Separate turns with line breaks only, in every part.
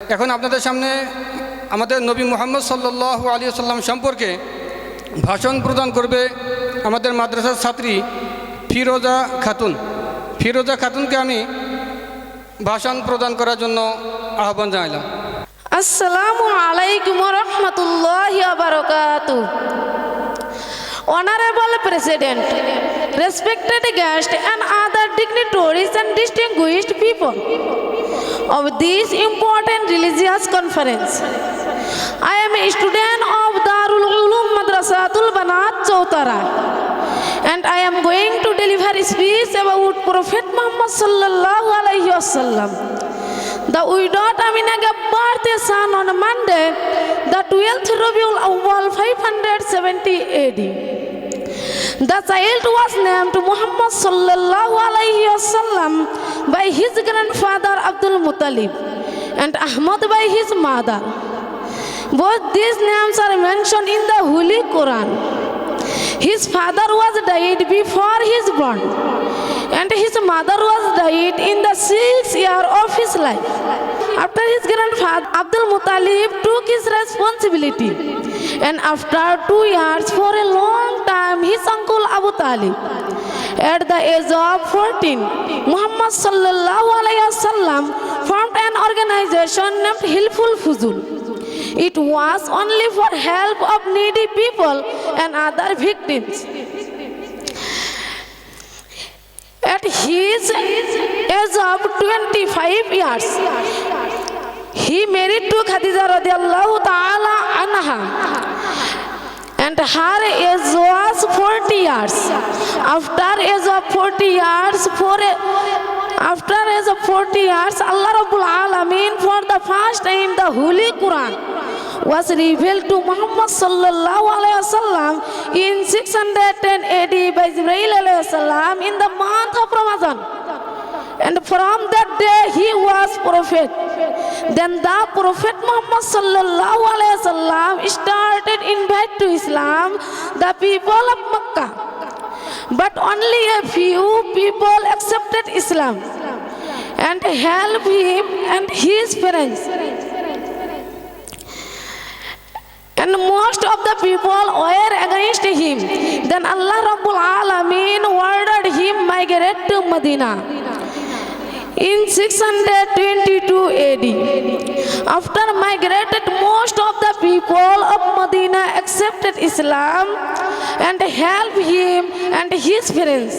এখন আপনাদের সামনে আমাদের নবী মোহাম্মদ সাল্লাহ আলী সাল্লাম সম্পর্কে ভাষণ প্রদান করবে আমাদের মাদ্রাসার ছাত্রী ফিরোজা খাতুন। ফিরোজা খাতুনকে আমি ভাষণ প্রদান করার জন্য আহ্বান জানাইলাম।
আসসালামু আলাইকুম রহমতুল্লাহ Honorable President, respected guests and other dignitaries and distinguished people of this important religious conference. I am a student of Darul Ulum Madrasatul Banat Chautara and I am going to deliver a speech about Prophet Muhammad sallallahu alaihi wasallam. The widow Amina gave birth a son on Monday, the 12th Rabiul Awwal 570 AD. The child was named Muhammad sallallahu alaihi wasallam by his grandfather Abdul Muttalib and Ahmad by his mother. Both these names are mentioned in the Holy Quran. His father was died before his born, and his mother was died in the sixth year of his life. After his grandfather Abdul Muttalib took his responsibility, and after two years, for a long time, his uncle Abu Talib. At the age of 14, Muhammad sallallahu alaihi wasallam formed an organization named Hilful Fuzul. It was only for help of needy people and other victims. At his age of 25 years, he married to Khadija radiallahu ta'ala her age was 40 years. After age of 40 years, for after age of 40 years, Allah Rabbul Alameen for the first time the Holy Quran was revealed to Muhammad sallallahu alaihi wasallam in 610 AD by Jibreel alaihi wasallam in the month of Ramadan. And from that day he was prophet. Then the Prophet Muhammad sallallahu alaihi wasallam started invite to Islam the people of Makkah. But only a few people accepted Islam and helped him and his parents. And most of the people were against him. Then Allah Rabbul Alameen ordered him migrate to Medina in 622 AD. After migrated, most of the people of Medina accepted Islam and helped him and his parents.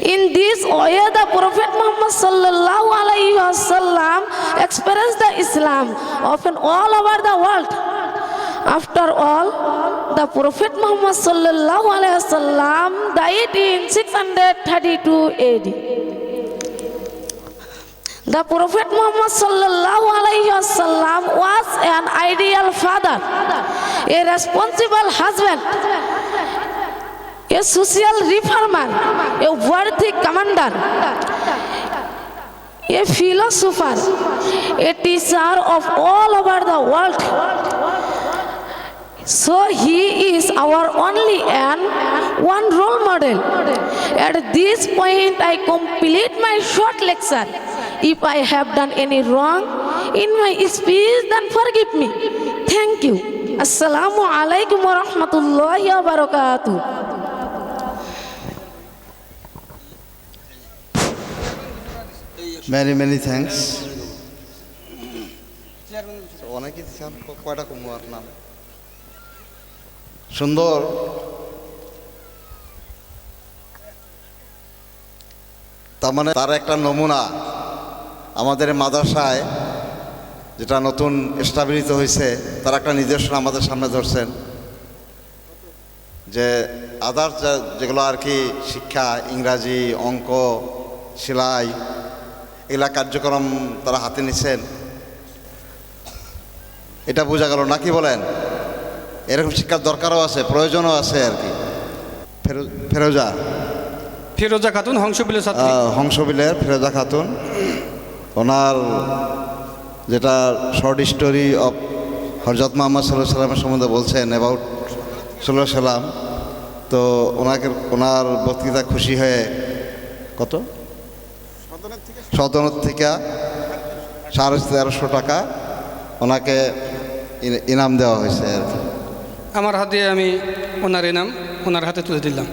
In this way, the Prophet Muhammad sallallahu alaihi wasallam expressed the Islam often all over the world. After all, the Prophet Muhammad sallallahu alaihi wasallam died in 632 AD. The Prophet Muhammad sallallahu alaihi wasallam was an ideal father, a responsible husband, a social reformer, a worthy commander, a philosopher, a teacher of all over the world. So he is our only and one role model. At this point, I complete my short lecture. If I have done any wrong in my speech, then forgive me. Thank you. Assalamu alaikum wa rahmatullahi wa barakatuh.
Many many thanks অনেকে কয়টা কমু আর নাম সুন্দর তার মানে তার একটা নমুনা আমাদের মাদ্রাসায় যেটা নতুন স্থাপিত হয়েছে তার একটা নিদর্শন আমাদের সামনে ধরছেন। যে আদার যেগুলো আর কি শিক্ষা ইংরাজি অঙ্ক সেলাই এগুলা কার্যক্রম তারা হাতে নিচ্ছেন এটা বোঝা গেল নাকি বলেন? এরকম শিক্ষার দরকারও আছে প্রয়োজনও আছে আর কি। ফেরো- ফেরোজা।
ফিরোজা খাতুন হংসবিলের
হংসবিলের ফেরোজা খাতুন। ওনার যেটা শর্ট স্টোরি অফ হরজত মোহাম্মদ সাল্লাহ সাল্লামের সম্বন্ধে বলছেন অ্যাবাউট সাল্লাহ সাল্লাম তো ওনাকে ওনার বক্তৃতা খুশি হয়ে কত? সদনের থেকে? সাড়ে তেরোশো টাকা ওনাকে ইনাম দেওয়া হয়েছে আর কি।
আমার হাতে আমি ওনার ইনাম ওনার হাতে তুলে দিলাম।